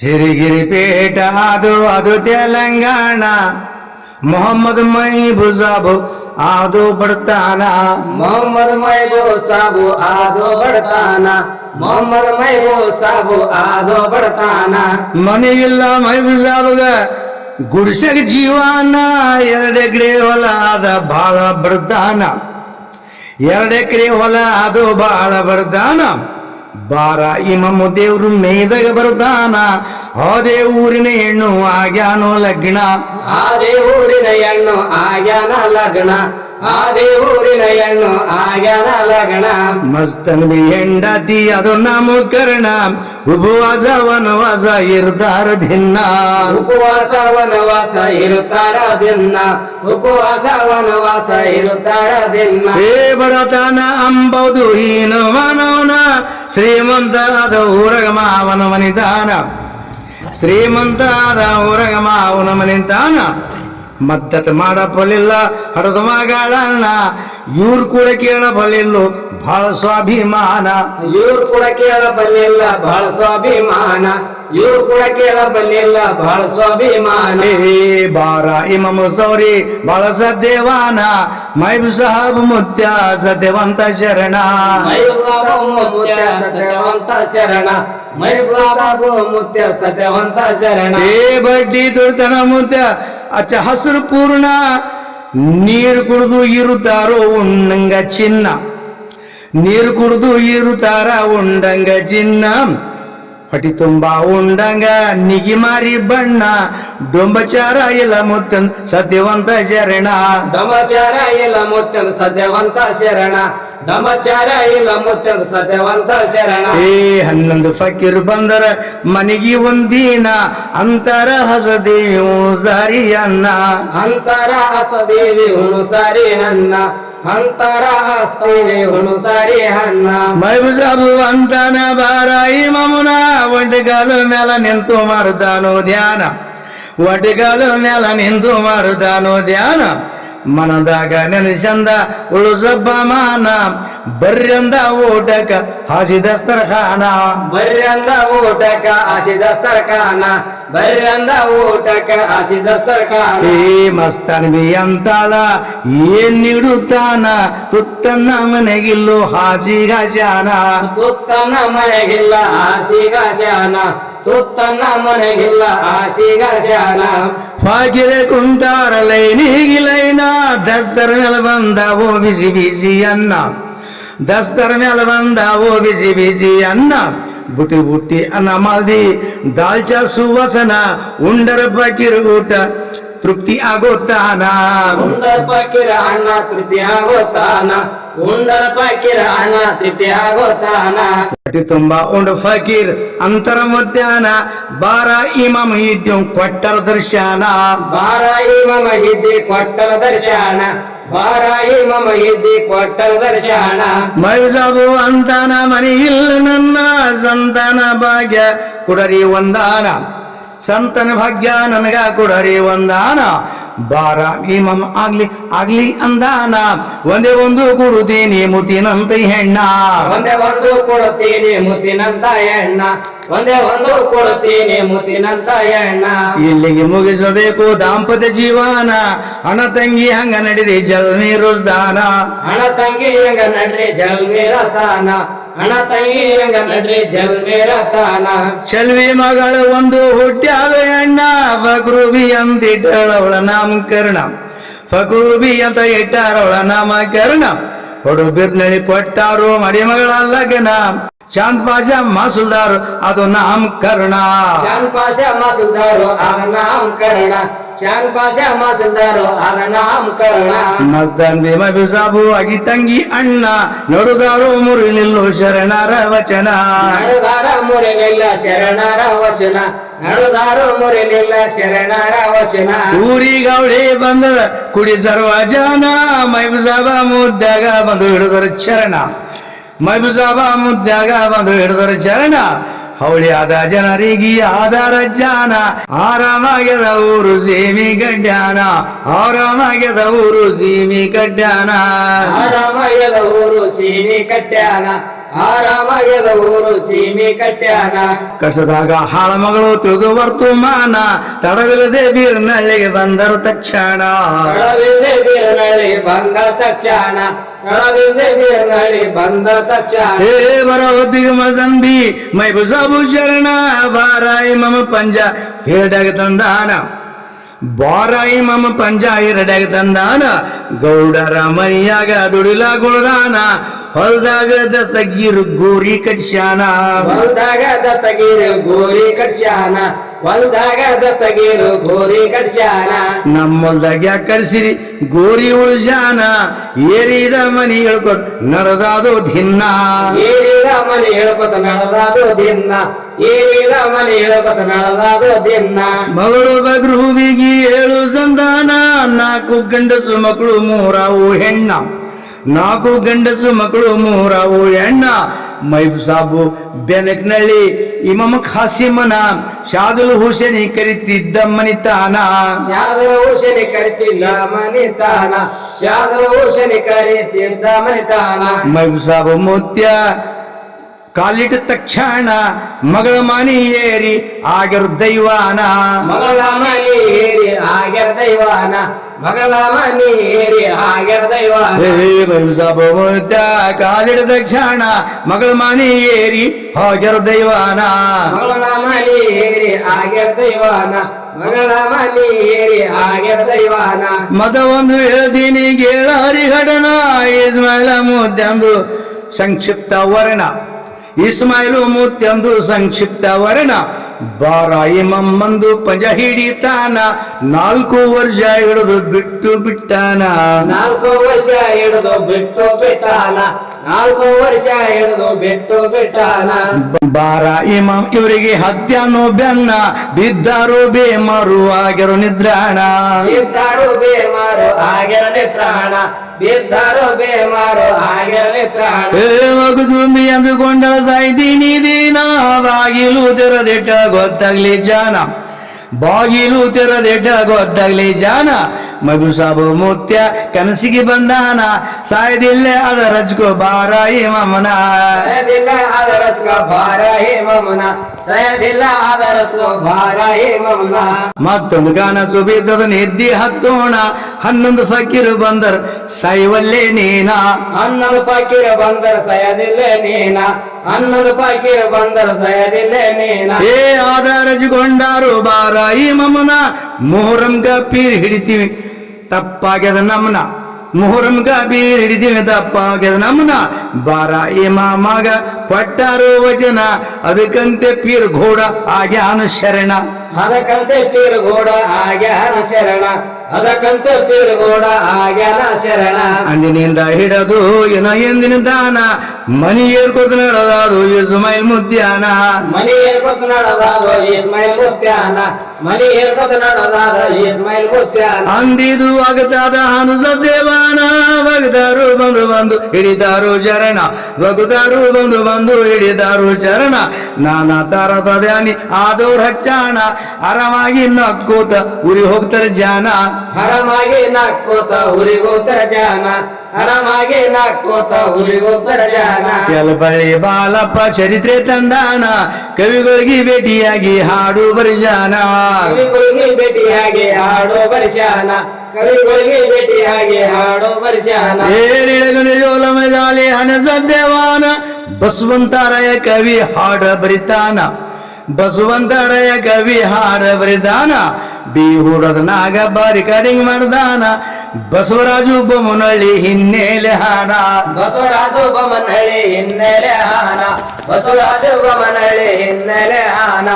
ಸಿರಿಗಿರಿಪೇಟ ಅದು ಅದು ತೆಲಂಗಾಣ. ಮೊಹಮ್ಮದ್ ಮೈ ಸಾಬು ಆದು ಬಡತಾನ. ಮೊಹಮ್ಮದ್ ಮೈಬೂಲ್ ಸಾಬು ಆದು ಬಡತಾನ. ಮೊಹಮ್ಮದ್ ಮೈಬೂಲ್ ಸಾಬು ಆದು ಬಡತಾನ. ಮನಿಲ್ಲ ಮೈ ಸಾಬುಗ ಗುಡಿಸಗ ಜೀವಾನ ಎರಡೆಕಡೆ ಹೊಲ ಬಾಳ ಬಹಳ ಬಡತಾನ. ಎರಡೆಕಡೆ ಹೊಲ ಅದು ಬಾಳ ಬಡತಾನ. ಬಾರ ಇಮಮ್ಮ ದೇವ್ರು ಮೇಯ್ದಾಗ ಬರುದಾನ. ಅದೇ ಊರಿನ ಹೆಣ್ಣು ಆಗ್ಯಾನೋ ಲಗ್ನ. ಆದೇ ಊರಿನ ಹೆಣ್ಣು ಆಗ್ಯಾನ ಲಗ್ನ. ಆದೇ ಊರಿನ ಹೆಣ್ಣು ಆಗ್ಯಾನ ಲಗ್ನ. ಮಸ್ತನ್ವಿ ಹೆಂಡತಿ ಅದು ನಾಮಕರಣ. ಉಪವಾಸ ವನವಾಸ ಇರ್ತಾರ ದಿನ. ಉಪವಾಸ ವನವಾಸ ಇರುತ್ತಾರ ದಿನ. ಉಪವಾಸ ವನವಾಸ ಇರುತ್ತಾರ ದಿನ. ಏ ಬಡತನ ಅಂಬೋದು ಹೀನವನವನ. ಶ್ರೀಮಂತ ಅದ ಊರಗ ಮಾವನ ಮನಿತಾನ ಶ್ರೀಮಂತ ಅದ ಊರಗ ಮಾವನ ಮನಿತಾನ ಮದ್ದತ್ ಮಾಡಪ್ಪಲಿಲ್ಲ ಹಡದ ಮಗಳನ್ನ. ಇವ್ರು ಕೂಡ ಕೇಳಬಲ್ಲಿಲ್ಲೋ ಬಹಳ ಸ್ವಾಭಿಮಾನ. ಇವ್ರು ಕೂಡ ಕೇಳಬಲ್ಲಿಲ್ಲ ಬಹಳ ಸ್ವಾಭಿಮಾನ. ಇವ್ರು ಕೂಡ ಕೇಳಬಲ್ಲಿಲ್ಲ ಬಹಳ ಸ್ವಾಭಿಮಾನ. ಬಾರ ಇಮಮ ಸೌರಿ ಬಹಳ ಸದ್ಯವಾನ ಮೈಬ್ ಸಾಹಬ್ ಮುತ್ಯ ಸತ್ಯವಂತ ಶರಣ. ಸದ್ಯವಂತ ಸತ್ಯವಂತ ಶರಣ. ಮೈಬಾಬು ಮುತ್ಯ ಸತ್ಯವಂತ ಶರಣ. ಏ ಬಡ್ಡಿ ದುರ್ತನ ಮುತ್ಯ ಅಚ್ಚ ಹಸಿರು ಪೂರ್ಣ. ನೀರು ಕುಡಿದು ಇರುತ್ತಾರೋ ಉಣ್ಣಂಗ ಚಿನ್ನ. ನೀರು ಕುಡಿದು ಇರುತ್ತಾರ ಉಂಡಂಗ ಜಿನ್ನ. ಪಟಿ ತುಂಬಾ ಉಂಡಂಗ ನಿಗಿ ಮಾರಿ ಬಣ್ಣ. ಡೊಂಬಚಾರ ಇಲ್ಲ ಮುತ್ತನ್ ಸದ್ಯವಂತ ಶರಣ. ಡೊಂಬಚಾರ ಇಲ್ಲ ಮುತ್ತನ್ ಸದ್ಯವಂತ ಶರಣ. ಡೊಂಬಚಾರ ಇಲ್ಲ ಮುತ್ತನ್ ಸದ್ಯವಂತ ಶರಣ. ಏ ಹನ್ನೊಂದು ಫಕೀರ್ ಬಂದರ ಮನೆಗೆ ಒಂದಿನ. ಅಂತರ ಹಸದೇವು ಅನ್ನ ಸಾರಿ ಅನ್ನ. ಅಂತರ ಹಸದೇವಿ ಹುಣು ಸಾರಿ ಹನ್ನ ಮೈಬುಜಾಬು ಅಂತಾನ ಬಾರಾಯಿ ಮಮುನ ಒಡ್ಡಿಗಾಲ ಮೇಲ ನಿಂತು ಮಾಡುತ್ತಾನೋ ಧ್ಯಾನ. ಒಡ್ಡಿಗಾಲ ಮೇಲ ನಿಂತು ಮಾಡುತ್ತಾನೋ ಧ್ಯಾನ. ಮನದಾಗ ನೆನೆಸಂದ ಉಳು ಸಬ್ಬ ಮಾನ ಬರ್ರಂದ ಊಟಕ ಹಾಸಿದಸ್ತರ ಖಾನ ಬರ್ಯಂದ ಊಟಕ ಆಸಿ ದಸ್ತರ್ಖಾನ ಬರ್ಯಂದ ಊಟಕ ಆಸಿ ದಸ್ತರ್ಖಾನ ಏ ಮಸ್ತನ್ವಿ ಅಂತಾಳ ಏನ್ ನೀಡುತ್ತಾನ? ತುತ್ತನ್ನ ಮನೆಗಿಲ್ಲು ಹಾಸಿಗ ಶಾನ ತುತ್ತನ ಮನೆಗಿಲ್ಲ ಹಾಸಿಗಾಶಾನ ಶಾನ ತುತ್ತನ ಮನೆಗಿಲ್ಲ ಆಸಿಗ ಶಾನ ಫಾಕಿರೆ ಕುಂತಾರ ನೀಗಿಲೈನ ಲೈನ ದಸ್ತರ ಮೇಲೆ ಬಂದಾವೋ ಬಿಸಿ ಬಿಸಿ ಅನ್ನ. ದಸ್ತರ ಮೇಲೆ ಬಂದಾವೋ ಬಿಸಿ ಬಿಸಿ ಅನ್ನ. ಬುಟಿ ಬುಟ್ಟಿ ಅನ್ನ ಮಾಲ್ದಿ ದಾಲ್ಚಾ ಸುವಾಸನ ಉಂಡರ ಫಕೀರ್ ಊಟ ತೃಪ್ತಿ ಆಗೋತಾನ. ಉಂಡರ ಪಕ್ಕಿರ ಅನ್ನ ತೃಪ್ತಿ ಆಗೋತಾನ. ಉಂಡರ ಪಕ್ಕಿರ ಅನ್ನ ತೃಪ್ತಿ ಆಗೋತಾನ. ಹೊಟ್ಟಿ ತುಂಬಾ ಉಂಡು ಫಕೀರ್. ಅಂತರ ಮಧ್ಯಾಹ್ನ ಬಾರ ಇಮ ಇದ್ಯಂ ಕೊಟ್ಟರ ದರ್ಶನ. ಬಾರ ಇಮ ಇದ್ದಿ ಕೊಟ್ಟರ ದರ್ಶನ. ಬಾರ ಮಮ ಇದ್ದಿ ಕೊಟ್ಟರ ದರ್ಶನ. ಮೈಜಾಬು ಅಂತಾನ ಮನೆ ಇಲ್ಲ ನನ್ನ ಸಂತನ ಭಾಗ್ಯ ಕುಡರಿ ಒಂದಾನ. ಸಂತನ ಭಾಗ್ಯ ನನಗ ಕುಡರಿ ಒಂದಾನ. ಬಾರ ಇಮಮ್ ಆಗ್ಲಿ ಆಗ್ಲಿ ಅಂದಾನ. ಒಂದೇ ಒಂದು ಕೊಡುತ್ತೀನಿ ಮುತ್ತಿನಂತ ಹೆಣ್ಣ. ಒಂದೇ ಒಂದು ಕೊಡುತ್ತೀನಿ ಮುತ್ತಿನಂತ ಹೆಣ್ಣ. ಒಂದೇ ಒಂದು ಕೊಡುತ್ತೀನಿ ಮುತ್ತಿನಂತ ಹೆಣ್ಣ. ಇಲ್ಲಿಗೆ ಮುಗಿಸಬೇಕು ದಾಂಪತ್ಯ ಜೀವನ. ಹಣ ತಂಗಿ ಹಂಗ ನಡಿರಿ ಜಲ್ ನೀರುದಾನ ಹಣ ತಂಗಿ ಹೆಂಗ ನಡ್ರಿ ನೀರ ಹಣ ಚಲ್ವಿ ಮಗಳ ಒಂದು ಹುಟ್ಟ್ಯಾದ ಅಣ್ಣ ಫಕ್ರೂಬಿ ಅಂತ ಅವಳ ನಾಮಕರಣ. ಫಕ್ರೂಬಿ ಅಂತ ಇಟ್ಟಾರವಳ ನಾಮಕರಣ. ಹುಡುಬಿರ್ನಳಿ ಕೊಟ್ಟಾರು ಮಡಿಮಗಳ ಲಗ್ನ ಚಾಂದ್ ಪಾಷಾ ಮಾಸುಲ್ದಾರ್ ಅದು ನಾಮಕರಣ ಶಾನ್ ಪಾಷಾ ಮಾಸುಲ್ದಾರು ಆದ ನಾಮಕರಣ ಶಾನ್ ಪಾಷಾ ಮಾಸುಲ್ದಾರು ಆದ ನಾಮಕರಣ ಮಸ್ತಾನ್ ಭೀಮ ಬಿಸಾಬು ಅಗಿ ತಂಗಿ ಅಣ್ಣ ನೋಡುದಾರು ಮುರುಳಿಲ್ಲು ಶರಣರ ವಚನ. ನಡುದಾರ ಮುರಿಲಿಲ್ಲ ಶರಣರ ವಚನ. ನಡುದಾರು ಮುರಿಲಿಲ್ಲ ಶರಣರ ವಚನ. ಊರಿಗವಳೆ ಬಂದ ಕುಡಿ ಸರ್ವಜನ ಮೈಬುಸಾಬ ಮುದ್ದಾಗ ಬಂದು ಹಿಡಿದರು ಚರಣ ಮೈಬುಸಾಬ ಮುದ್ದಾಗ ಬಂದು ಹಿಡಿದರು ಚರಣ ಹೌಳಿಯಾದ ಜನರಿಗೆ ಆಧಾರ ಜಾನ ಆರಾಮಾಗ್ಯದ ಊರು ಸೀಮಿ ಗಡ್ಯಾನ ಆರಾಮಾಗ್ಯದ ಊರು ಸೀಮಿ ಗಡ್ಯಾನ ಆರಾಮಾಗ್ಯದ ಊರು ಸೀಮಿ ಕಟ್ಟ್ಯಾನ ಆರಾಮಾಗ್ಯದ ಊರು ಸೀಮಿ ಕಟ್ಟ್ಯಾನ ಕಷ್ಟದಾಗ ಹಾಳ ಮಗಳು ತಿಳಿದು ವರ್ತಮಾನ. ತಡವಿಲ್ಲದೆ ಬೀರ್ನಳ್ಳಿಗೆ ಬಂದರು ತಕ್ಷಣ. ತಡವಿಲ್ಲದೆ ಬೀರನಳ್ಳಿ ಬಂದ ತಕ್ಷಣ. ಬಂದ ತಕ್ಷಣ ಏ ಬರ ಮೈ ಸಾಬು ಶರಣ, ಬಾರಾಯಿ ಮಮ ಪಂಜ, ಎರಡಾಗ ತಂದಾನ. ಬಾರಾಯಿ ಮಮ ಪಂಜ, ಎರಡಾಗ ತಂದಾನ. ಗೌಡರ ಮನಿಯಾಗ ದುಡಿಲ ಗುಳದಾನ ಹೊಲ್ದಾಗ ದಸ್ತಗೀರು ಗೋರಿ ಕಟ್ಸ್ಯಾನ. ಹೊಲ್ದಾಗ ದಸ್ತಗೀರು ಗೋರಿ ಕಟ್ಸ್ಯಾನ. ಹೊಲ್ದಾಗ ದಸ್ತಗೇರು ಗೋರಿ ಕಟ್ಸ್ಯಾನ. ನಮ್ಮಲ್ದಾಗ ಯಾಕೆ ಕಳ್ಸಿರಿ ಗೋರಿ ಉಳ್ಜಾನ ಏರಿದ ಮನಿ ಹೇಳ್ಕೊತ ನಡೆದಾದು ಧಿನ್ನ ಏರಿದ ಮನಿ ಹೇಳ್ಕೊತ ನಡೆದಾದು ದಿನ್ನ. ಏರಿದ ಮನಿ ಹೇಳ್ಕೊತ ನಡೆದಾದು ದಿನ್ನ. ಮಗಳು ಬಗ್ರೂವಿಗೆ ಏಳು ಸಂಧಾನ ನಾಲ್ಕು ಗಂಡಸು ಮಕ್ಕಳು ಮೂರಾವು ಹೆಣ್ಣ. ನಾಲ್ಕು ಗಂಡಸು ಮಕ್ಕಳು ಮೂರಾವು ಹೆಣ್ಣ. ಮೈಬ್ ಸಾಬು ಬೆನಕ್ನಳ್ಳಿ ಇಮಮ ಖಾಸಿಮನ ಶಾದುಲ್ ಹುಸೇನಿ ಕರಿತಿದ್ದ ಮನಿತಾನ. ಶಾದರ ಹುಸೇನಿ ಕರಿತಿದ್ದ ಮನಿತಾನ. ಶಾದರ ಹುಸೇನಿ ಕರಿತಿದ್ದ ಮನಿತಾನ. ಮೈಬ್ ಸಾಬು ಮುತ್ಯ ಕಾಲಿಟ್ಟ ತಕ್ಷಣ ಮಗಳ ಮನಿ ಏರಿ ಆಗಿರು ದೈವಾನ. ಮಗಳ ಮನಿ ಏರಿ ಆಗ್ಯರ ದೈವಾನ. ಮಗಳ ಮನಿ ಏರಿ ಆಗ್ಯರ ದೈವಾನ. ಕಾಲಿಟ್ಟ ತಕ್ಷಣ ಮಗಳ ಮನಿ ಏರಿ ಆಗಿರು ದೈವಾನ. ಮಗಳ ಮನಿ ಏರಿ ಆಗ್ಯರ ದೈವಾನ. ಮಗಳ ಮನಿ ಏರಿ ಆಗ್ಯರ ದೈವಾನ. ಮದ ಒಂದು ಹೇಳ್ತೀನಿ ಗೇಳಾರಿ ಹಡನ ಇಸ್ಮಾಯಿಲ ಮುದ್ದೆಂದು ಸಂಕ್ಷಿಪ್ತ ವರ್ಣ. ಇಸ್ಮಾಯಿಲು ಮುತ್ಯಂದು ಸಂಕ್ಷಿಪ್ತ ವರ್ಣ. ಬಾರ ಇಮಮ್ಮಂದು ಪಂಜ ಹಿಡಿತಾನ. ನಾಲ್ಕು ವರ್ಷ ಹಿಡಿದು ಬಿಟ್ಟು ಬಿಟ್ಟಾನ. ನಾಲ್ಕು ವರ್ಷ ಹಿಡಿದು ಬಿಟ್ಟು ಬಿಟ್ಟಾನ. ನಾಲ್ಕು ವರ್ಷ ಹಿಡಿದು ಬಿಟ್ಟು ಬಿಟ್ಟಾನ. ಬಾರ ಇಮಾಮ್ ಇವರಿಗೆ ಹತ್ಯನು ಬೆನ್ನ ಬಿದ್ದರು ಬೇಮರು ಆಗಿರು ನಿದ್ರಾಣ. ಬಿದ್ದರು ಬೇಮರು ಆಗಿರ ನಿದ್ರಾಣ. ಬೇಮಾರು ಆಗ್ಯರ ನಿದ್ರಾಣ. ಮಗುದುಂಬಿ ಅಂದುಕೊಂಡ ಸಾಯ್ತೀನಿ ದೀನ ಬಾಗಿಲು ತೆರೆದಿಟ್ಟ ಗೊತ್ತಾಗ್ಲಿ ಜಾನ. ಬಾಗಿಲು ತೆರೆದಿಟ್ಟ ಗೊತ್ತಾಗ್ಲಿ ಜಾನ. ಮಗು ಸಾಬು ಮುತ್ಯ ಕನಸಿಗೆ ಬಂದಾನ ಸಾಯ್ದಿಲ್ಲ ಅದ ರಜ್ಕೋ ಬಾರಾಯಿ ಮಮನ ಸಯದಿಲ್ಲ ಆದರಸ್ಕ ಭಾರ ಹೇ ಮಮನ ಸಯದಿಲ್ಲ ಆದರಸ್ಕ ಭಾರ ಹೇ ಮಮನ ಮತ್ತೊಂದು ಕನಸು ಬಿದ್ದದ ನಿದ್ದಿ ಹತ್ತೋಣ ಹನ್ನೊಂದು ಫಕೀರು ಬಂದರ್ ಸಾಯವಲ್ಲೇ ನೀನ. ಅನ್ನದ ಫಕೀರು ಬಂದರ ಸಾಯದಿಲ್ಲ ನೀನ. ಅನ್ನದ ಪಾಕಿರ ಬಂದರ ಸಯದಿಲ್ಲ ನೀನ. ಏ ಆಧಾರಜಿಗೊಂಡಾರು ಬಾರಾಯಿ ಮಮನ ಮೊಹರಂ ಪೀರ್ ಹಿಡಿತೀವಿ. ತಪ್ಪಾಗ್ಯದ ನಮ್ನ. ಮೊಹರಂ ಬೀರ್ ಹಿಡಿತೀವಿ ತಪ್ಪಾಗ್ಯದ ನಮನ. ಬಾರಾಯಿ ಮಾಮಾಗ ಕೊಟ್ಟಾರು ವಚನ. ಅದಕ್ಕಂತೆ ಪೀರ್ ಘೋಡ ಆಗ್ಯ ಶರಣ. ಅದಕ್ಕಂತೆ ಪೀರುಗೋಡ ಆಗ್ಯಾನ ಶರಣ. ಅದಕ್ಕಂತೆ ಪೀರುಗೋಡ ಆಗ್ಯಾನ ಶರಣ. ಅಂದಿನಿಂದ ಹಿಡದು ಏನ ಎಂದಿನ ದಾನ. ಮನಿ ಏರ್ಕೊತ ನಡೆದಾದು ಇಸ್ಮೈಲ್ ಮುದ್ಯಾನ. ಮನಿ ಏರ್ಕೊತ ನಡೆದಾದು ಇಸ್ಮೈಲ್ ಮುತ್ಯಾನ ಮನಿ ನಡೆದಾದ ಇಸ್ಮಾಯಿಲ್ ಅಂದಿದು ಅಗಚಾದ ಹನುಸ ದೇವಾನ ಬಗದಾರು ಬಂದು ಬಂದು ಹಿಡಿದಾರು ಚರಣ ಬಗುದಾರು ಬಂದು ಬಂದು ಹಿಡಿದಾರು ಚರಣ. ನಾನಾ ತರದ ಧ್ಯಾನಿ ಆದವ್ರ ಹಚ್ಚಾಣ ಆರಾಮಾಗಿ ನಕ್ಕೋತ ಉರಿ ಹೋಗ್ತಾರೆ ಜಾನ. ಆರಾಮಾಗಿ ನಕ್ಕೋತ ಉರಿ ಹೋಗ್ತಾರೆ ಜಾನ. ಹರಮಾಗಿ ನಾಕೋತ ಹುರಿಗೋತರ ಜಾನ. ಕೆಲಬಳ್ಳಿ ಬಾಲಪ್ಪ ಚರಿತ್ರೆ ತಂದಾನ ಕವಿಗಳಿಗೆ ಭೇಟಿಯಾಗಿ ಹಾಡು ಬರಿಜಾನ ಕವಿಗಳಿಗೆ ಭೇಟಿಯಾಗಿ ಹಾಡು ಬರಿಜಾನ ಕವಿಗಳಿಗೆ ಭೇಟಿಯಾಗಿ ಹಾಡೋ ಬರ್ಷಾನ ಜೋಲ ಮಜಾಲಿ ಹಣಸ ದೇವಾನ ಬಸವಂತರಾಯ ಕವಿ ಹಾಡ ಬರಿತಾನ. ಬಸವಂತರಾಯ ಕವಿ ಹಾಡ ಬರಿದಾನ ಬಿ ನಾಗ ಬಾರಿ ಮಾಡ್ದಾನ ಬಸವರಾಜು ಬೊಮ್ಮನಳ್ಳಿ ಹಿನ್ನೆಲೆ ಹಾಡ ಬಸವರಾಜು ಬಮನಳ್ಳಿ ಹಿನ್ನೆಲೆ ಹಾನ. ಬಸವರಾಜು ಬಮನಳ್ಳಿ ಹಿನ್ನೆಲೆ ಹಾನ.